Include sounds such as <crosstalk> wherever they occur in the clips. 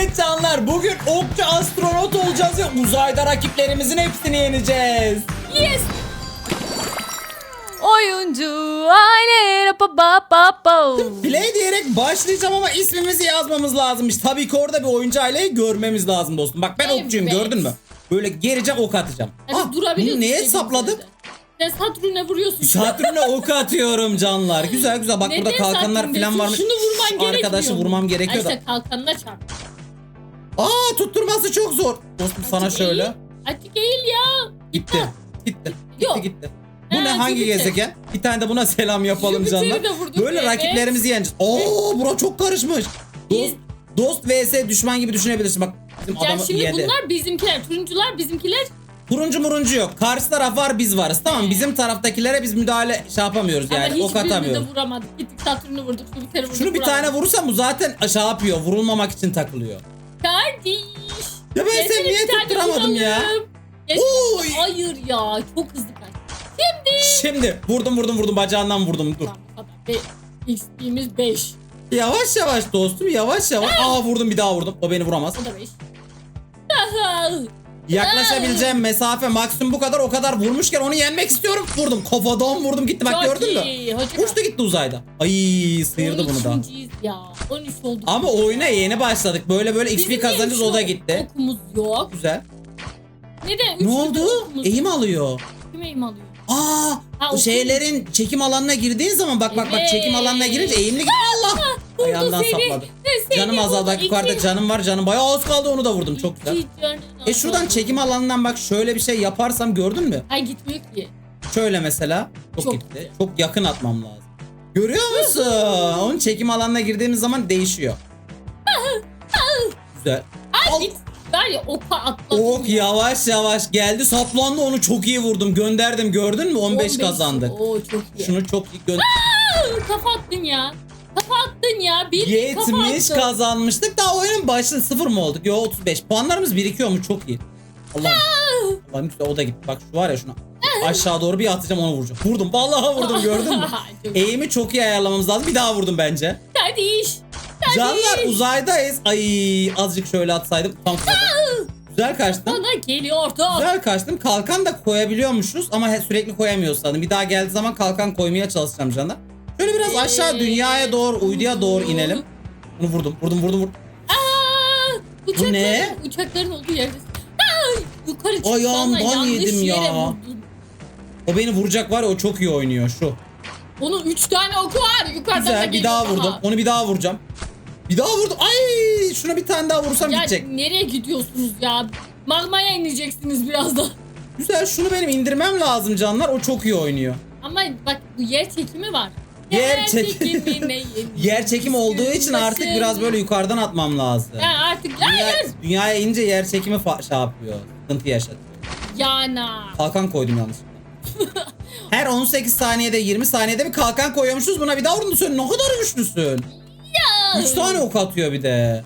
Evet canlar bugün okçu astronot olacağız ve uzayda rakiplerimizin hepsini yeneceğiz. Yes. Oyuncu aile pa pa pa pa. Play diyerek başlayacağım ama ismimizi yazmamız lazımmış. Tabii ki orada bir oyuncu aileyi görmemiz lazım dostum. Bak ben Evet. okçuyum gördün mü? Böyle gerice ok atacağım. Hadi Ah, durabiliyorsun. neye istediğin sapladık? Sen Satürn'e vuruyorsun. Satürn'e ok atıyorum canlar. Güzel güzel. Bak burada Neden kalkanlar Satürn'desin? falan varmış. Şunu vurman Şu gerekmiyor. Arkadaşı mu? vurmam gerekiyor da. Ay işte kalkanına çarp. Aa tutturması çok zor. Dostum sana Azıcık şöyle. eğil. Azıcık eğil ya. Gitti. Gitti. Gitti Yok. gitti. Bu ne hangi Jüpiter. gezegen? Bir tane de buna selam yapalım Jüpiter'i canlar. de vurduk, Böyle evet. rakiplerimizi yeneceğiz. Oo bura çok karışmış. Dost, Biz- dost vs düşman gibi düşünebilirsin. Bak bizim Ya adamı şimdi yedi. bunlar bizimkiler. Turuncular bizimkiler. Turuncu muruncu yok. Karşı taraf var biz varız. Tamam bizim taraftakilere biz müdahale şey yapamıyoruz yani. ama ok hiçbirini de atamıyoruz. vuramadık. Gittik Satürn'ü vurduk. Jüpiter'i vurduk. Şunu bir tane vurursam bu zaten şey yapıyor. Vurulmamak için takılıyor. Ya ben seni niye tutturamadım ya? Oy. Hayır ya. Çok hızlı kaç. Şimdi. Şimdi vurdum vurdum vurdum bacağından vurdum. Dur. Tamam. Be XP'miz 5. Yavaş yavaş dostum yavaş yavaş. Aa vurdum bir daha vurdum. O beni vuramaz. O da 5. Yaklaşabileceğim mesafe maksimum bu kadar o kadar vurmuşken onu yenmek istiyorum. Vurdum kafadan vurdum gitti bak gördün mü? Uçtu gitti uzayda. Ay sıyırdı bunu da. 13'üncüyüz ya. 13 olduk. Ama oyuna yeni başladık. Böyle böyle Bizim XP kazanacağız o da gitti. Okumuz yok. Güzel. Neden? Üç Ne oldu? Eğim alıyor. Kim eğim alıyor? Aa, Ha, bu okum. şeylerin çekim alanına girdiğin zaman bak bak bak çekim alanına girince eğimli gibi Allah. Vurdu Ayağından seni. sapladı. Ne seni Canım azaldı. Bak vurdu. yukarıda İki- canım var canım bayağı az kaldı onu da vurdum çok güzel. iki canın E şuradan çekim alanından bak şöyle bir şey yaparsam gördün mü? Ay gitmiyor ki. Şöyle mesela. Çok, Çok gitti. güzel. Çok yakın atmam lazım. Görüyor musun? Onun çekim alanına girdiğimiz zaman değişiyor. Güzel. Ay Al. git. Var ya oka atladım. Ok yavaş yavaş geldi saplandı onu çok iyi vurdum gönderdim gördün mü 15, kazandık. Oo çok iyi. Şunu çok iyi gönder. Kafa attın ya. Kafa attın ya. Kafa 70 attın. kazanmıştık daha oyunun başında sıfır mı olduk? Yo 35 puanlarımız birikiyor mu çok iyi. Allah'ım. Allah'ım güzel o da gitti bak şu var ya şuna. Aşağı doğru bir atacağım onu vuracağım. Vurdum vallahi vurdum <laughs> gördün mü? Eğimi çok iyi ayarlamamız lazım bir daha vurdum bence. Kardeş. Canlar uzaydayız. Ay azıcık şöyle atsaydım. Tam. Güzel kaçtım. Bana geliyordu. Güzel kaçtım. Kalkan da koyabiliyormuşuz ama sürekli koyamıyoruz sanırım. Bir daha geldiği zaman kalkan koymaya çalışacağım canlar. Şöyle biraz aşağı dünyaya doğru, uyduya doğru inelim. Bunu vurdum, vurdum, vurdum, vurdum. Aa, uçakların, ne? Uçakların olduğu yerdesin. Aa, yukarı çıksana Ayağımdan yedim ya. vurdun. O beni vuracak var ya o çok iyi oynuyor şu. Onun 3 tane oku var. Yukarıdan da Güzel bir geliyor daha vurdum. Onu bir daha vuracağım. Bir daha vurdum. Ay şuna bir tane daha vursam Ya gidecek. nereye gidiyorsunuz ya? Magmaya ineceksiniz birazdan. Güzel şunu benim indirmem lazım canlar. O çok iyi oynuyor. Ama bak bu yer çekimi var. Yer çek- çekimine <laughs> yeni- Yer çekim olduğu için artık biraz böyle yukarıdan atmam lazım. Ya artık Dünya, hayır. dünyaya inince yer çekimi şey yapıyor. Sıkıntı yaşatıyor. Yana. Kalkan koydum yanlışlıkla. <laughs> Her 18 saniyede 20 saniyede bir kalkan koyuyormuşuz. Buna bir daha vurdun sen ne kadar güçlüsün. Ya. 3 tane ok atıyor bir de.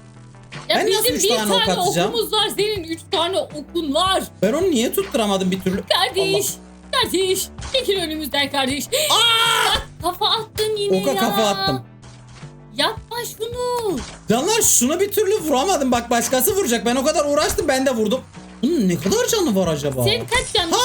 Ya Ben nasıl bizim üç bir tane ok atacağım? okumuz var. Senin 3 tane okun var. Ben onu niye tutturamadım bir türlü? Kardeş. Kardeş. Çekil önümüzden kardeş. Bak, kafa attın yine Oka ya. kafa attım. Yapma şunu. Canlar şunu bir türlü vuramadım. Bak başkası vuracak. Ben o kadar uğraştım ben de vurdum. Bunun ne kadar canı var acaba? Senin kaç canın? Ha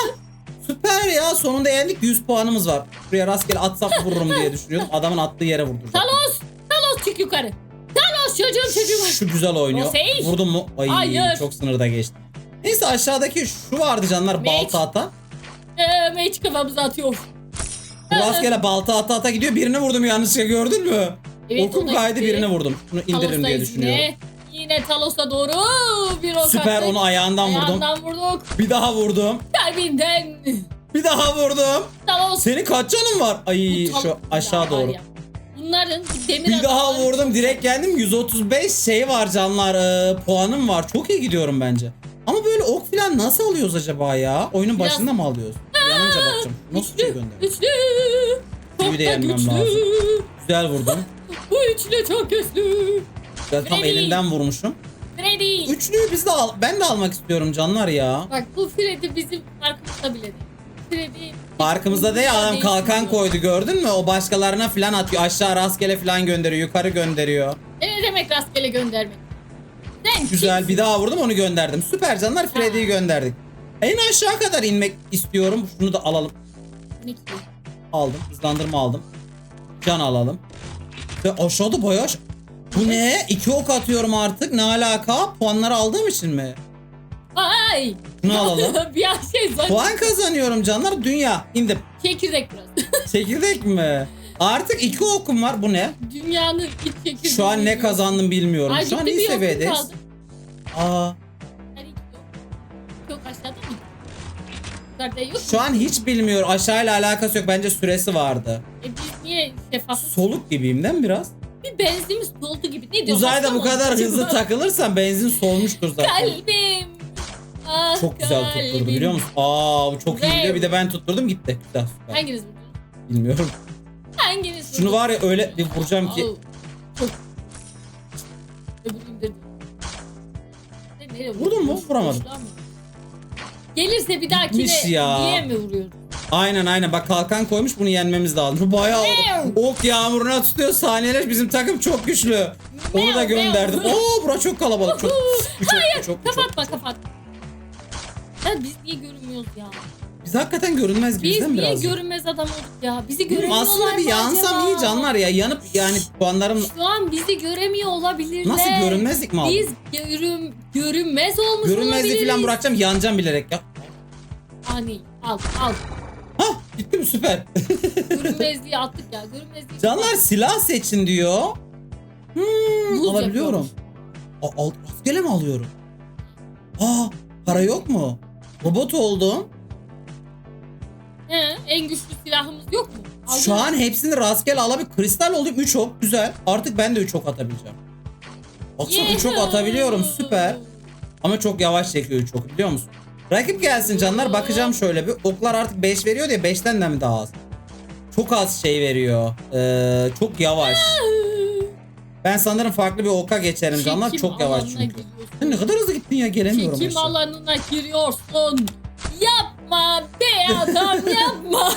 süper ya sonunda yendik 100 puanımız var. Buraya rastgele atsam vururum diye düşünüyordum. Adamın attığı yere vurduracak. Talos. Talos çık yukarı. Talos çocuğum yukarı. Şu güzel oynuyor. O şey. Vurdum mu? Ay Hayır. çok sınırda geçti. Neyse aşağıdaki şu vardı canlar balta ata. Ee, Mage kafamıza atıyor. Rastgele balta ata ata gidiyor. Birini vurdum yanlışlıkla gördün mü? Evet, Okum kaydı birini vurdum. Bunu indiririm diye düşünüyorum. Yine, yine Talos'a doğru bir ok Süper attık. onu ayağından vurdum. Ayağından vurduk. Bir daha vurdum. Kalbinden. Bir daha vurdum. Talos. Senin kaç canın var? Ay şu aşağı doğru. ya. Bunların demir Bir daha adamları- vurdum direkt geldim 135 şey var canlar e, puanım var çok iyi gidiyorum bence. Ama böyle ok falan nasıl alıyoruz acaba ya? Oyunun Biraz- başında mı alıyoruz? Yanınca bakacağım. Nasıl şey Güçlü, gönderiyor? güçlü. Çok da yenmem güçlü. lazım. Güzel vurdum. Bu üçlü çok güçlü. Güzel tam Freddy. elinden vurmuşum. Freddy. Üçlüyü biz de al ben de almak istiyorum canlar ya. Bak bu Freddy bizim farkımızda bile değil. Freddy. Farkımızda değil adam Değil kalkan koydu gördün mü? O başkalarına falan atıyor. Aşağı rastgele falan gönderiyor. Yukarı gönderiyor. E ne demek rastgele göndermek? Sen Güzel kimsin? bir daha vurdum onu gönderdim. Süper canlar Freddy'yi gönderdik. En aşağı kadar inmek istiyorum. Şunu da alalım. Aldım. Hızlandırma aldım. Can alalım. Ve aşağıda bayağı... Bu ne? İki ok atıyorum artık. Ne alaka? Puanları aldığım için mi? Ay. Bunu <laughs> alalım. bir an şey zaten. Puan kazanıyorum canlar. Dünya. İndim. Çekirdek biraz. <laughs> Çekirdek mi? Artık iki okum var. Bu ne? Dünyanın ilk çekirdeği. Şu an ne kazandım bilmiyorum. Ay, Şu an iyi seviyedeyiz. Aa, Yukarıda yok şu an hiç bilmiyorum. Aşağıyla alakası yok. Bence süresi vardı. E biz niye şeffafız? Soluk gibiyim değil mi biraz? Bir benzinimiz doldu gibi. Ne diyor? Uzayda bu kadar hızlı takılırsan benzin solmuştur zaten. Kalbim. Ah, Çok güzel kalbim. tutturdu biliyor musun? Aa bu çok iyi gidiyor. Bir de ben tutturdum gitti. Güzel süper. Hanginiz vurdunuz? Bilmiyorum. Hanginiz Şunu var ya öyle bir vuracağım ki. Çok. Vurdun mu? Vuramadım. Gelirse bir dahakine Gitmiş ya. niye mi vuruyorum? Aynen aynen bak kalkan koymuş bunu yenmemiz lazım. Bu <laughs> bayağı ok yağmuruna tutuyor saniyeler. Bizim takım çok güçlü. Onu da Meow, gönderdim. meow. Oo bura çok kalabalık. Çok, çok, bu çok, çok. Kapatma kapatma. Ya biz niye görünmüyoruz ya? Biz hakikaten görünmez gibiyiz Biz değil mi niye biraz? görünmez adam olduk ya? Bizi göremiyorlar Aslında bir mı yansam acaba? iyi canlar ya. Yanıp yani puanlarım Şu an bizi göremiyor olabilirler. nasıl görünmezlik mi aldım? Biz görün, görünmez olmuş Görünmezliği olabiliriz. falan bırakacağım yanacağım bilerek ya. Hani al al. Hah gitti mi süper. <laughs> Görünmezliği <laughs> attık ya. Görünmezliği Canlar silah seçin diyor. Hmm, Buz alabiliyorum. A, al, rastgele mi alıyorum? Aa para yok mu? Robot oldum. He, en güçlü silahımız yok mu? Şu Aldın an mı? hepsini rastgele alabilip kristal oldum 3 ok güzel. Artık ben de 3 ok atabileceğim. Baksana 3 ok atabiliyorum süper. Ama çok yavaş çekiyor 3 ok biliyor musun? Rakip gelsin canlar bakacağım şöyle bir. Oklar artık 5 veriyor diye 5'ten de mi daha az? Çok az şey veriyor. Ee, çok yavaş. Ben sanırım farklı bir oka geçerim canlar. Çekim Çok yavaş çünkü. giriyorsun. Sen ne kadar hızlı gittin ya gelemiyorum. Çekim aşağı. alanına giriyorsun. Yapma be adam <laughs> yapma.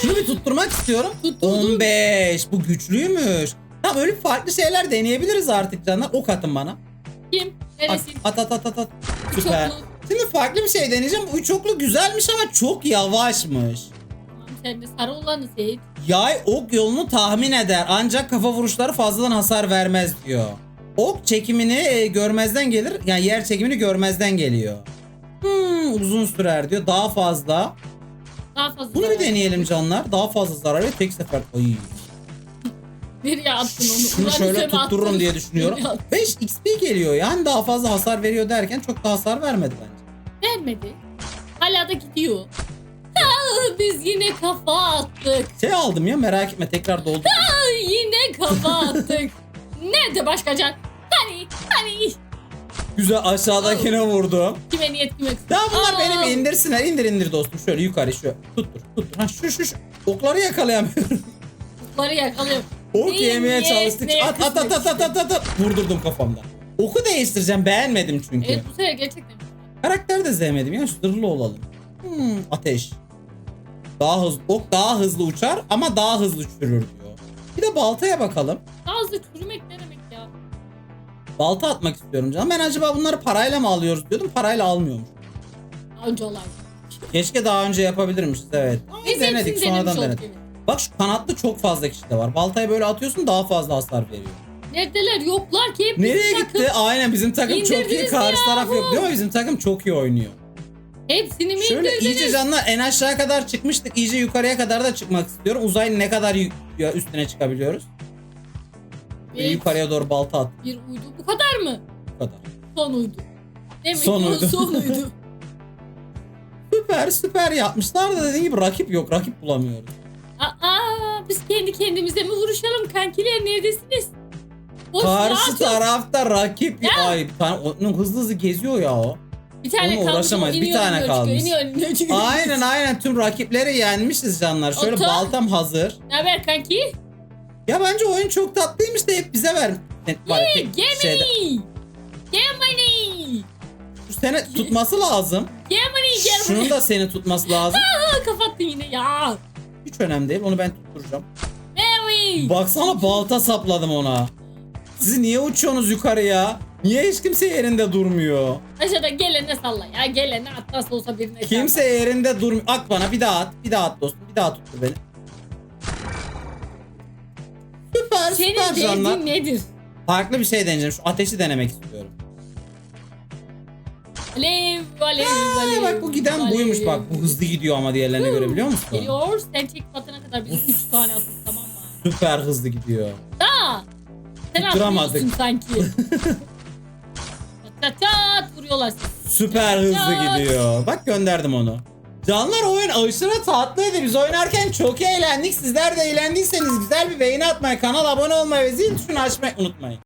Şunu bir tutturmak istiyorum. Tutturdum. 15. Bu güçlüymüş. Tamam öyle farklı şeyler deneyebiliriz artık canlar. Ok atın bana. Kim? At Neresin? at at at at. at. Süper. oklu. Farklı bir şey deneyeceğim. Bu üç oklu güzelmiş ama çok yavaşmış. Sen de sarı olanı seç. Yay ok yolunu tahmin eder ancak kafa vuruşları fazladan hasar vermez diyor. Ok çekimini e, görmezden gelir. Yani yer çekimini görmezden geliyor. Hmm, uzun sürer diyor. Daha fazla. Daha fazla. Bunu bir zarar. deneyelim canlar. Daha fazla zarar ve tek sefer. Ay. Nereye attın onu? Şunu Ulan şöyle üstüme tuttururum attın. diye düşünüyorum. Nereye attın? 5 XP geliyor yani daha fazla hasar veriyor derken çok da hasar vermedi bence. Vermedi. Hala da gidiyor. Aa, biz yine kafa attık. Şey aldım ya merak etme tekrar doldu. Ay, Yine kafa attık. <laughs> Nerede başkacan? Hani hani Güzel aşağıdakine vurdum. kime niyet kime Ya bunlar Aa. beni bir indirsinler. İndir indir dostum. Şöyle yukarı şu. Tuttur tuttur. Ha şu şu şu. Okları yakalayamıyorum. Okları yakalıyorum. Ok yemeye çalıştık. neye At at at at at at at at. Vurdurdum kafamda. Oku değiştireceğim. Beğenmedim çünkü. Evet bu sefer gerçekten. Karakter de sevmedim ya. Zırhlı olalım. Hmm, ateş. Daha hızlı. Ok daha hızlı uçar ama daha hızlı çürür diyor. Bir de baltaya bakalım. Daha hızlı çürümek ne demek ya? Balta atmak istiyorum canım. Ben acaba bunları parayla mı alıyoruz diyordum. Parayla almıyormuş. Daha önce olay. Keşke daha önce yapabilirmişiz evet. Ama Biz denedik hepsini sonradan denemiş denedik. olduk. Bak şu kanatlı çok fazla kişi de var. Baltayı böyle atıyorsun daha fazla hasar veriyor. Neredeler yoklar ki hep Nereye bizim gitti? Aynen bizim takım çok iyi. İndirdiniz Karşı taraf yok değil mi? Bizim takım çok iyi oynuyor. Hepsini mi Şöyle indirdiniz? iyice canlar en aşağı kadar çıkmıştık. İyice yukarıya kadar da çıkmak istiyorum. Uzayın ne kadar ya üstüne çıkabiliyoruz? Böyle Evet, yukarıya doğru balta at. Bir uydu. Bu kadar mı? Bu kadar. Son uydu. Demek Son o uydu. son uydu. <laughs> <laughs> Süper süper yapmışlar da dediğim gibi rakip yok. Rakip bulamıyoruz. Aa, biz kendi kendimize mi vuruşalım kankiler neredesiniz? Boş Karşı rahat yok. tarafta rakip. Ay tane onun hızlı hızlı geziyor ya o. Bir tane Onunla kalmış. uğraşamayız. o Bir iniyor, tane iniyor, çıkıyor, kalmış. iniyor, iniyor, çıkıyor. Aynen aynen tüm rakipleri yenmişiz canlar. Şöyle Oto. baltam hazır. Ne haber kanki? Ya bence oyun çok tatlıymış da hep bize ver. Var, tek şeyde- Gemini! Gemini! Şu seni tutması lazım. Gemini gel Şunun da seni tutması lazım. <laughs> Aa, kapattın yine ya. Hiç önemli değil. Onu ben tutturacağım. Gemini! Baksana balta sapladım ona. Siz niye uçuyorsunuz yukarıya? Niye hiç kimse yerinde durmuyor? Aşağıda gelene salla ya. Gelene at nasıl olsa birine Kimse yerinde durmuyor. At bana bir daha at. Bir daha at dostum. Bir daha tuttu beni. Süper. Senin süper canlar. derdin nedir? Farklı bir şey deneyeceğim. Şu ateşi denemek istiyorum. Alev, alev, Aa, alev. bak bu giden alev. buymuş bak. Bu hızlı gidiyor ama diğerlerine göre biliyor musun? Geliyor. Sen çek atana kadar biz 3 tane attık tamam mı? Süper hızlı gidiyor. Da. Sen Tutturamadık. sanki. <laughs> çat çat vuruyorlar seni. Süper hızlı Ya. gidiyor. Bak gönderdim onu. Canlar oyun aşırı tatlıydı. Biz oynarken çok eğlendik. Sizler de eğlendiyseniz güzel bir beğeni atmayı, kanala abone olmayı ve zil tuşunu açmayı unutmayın.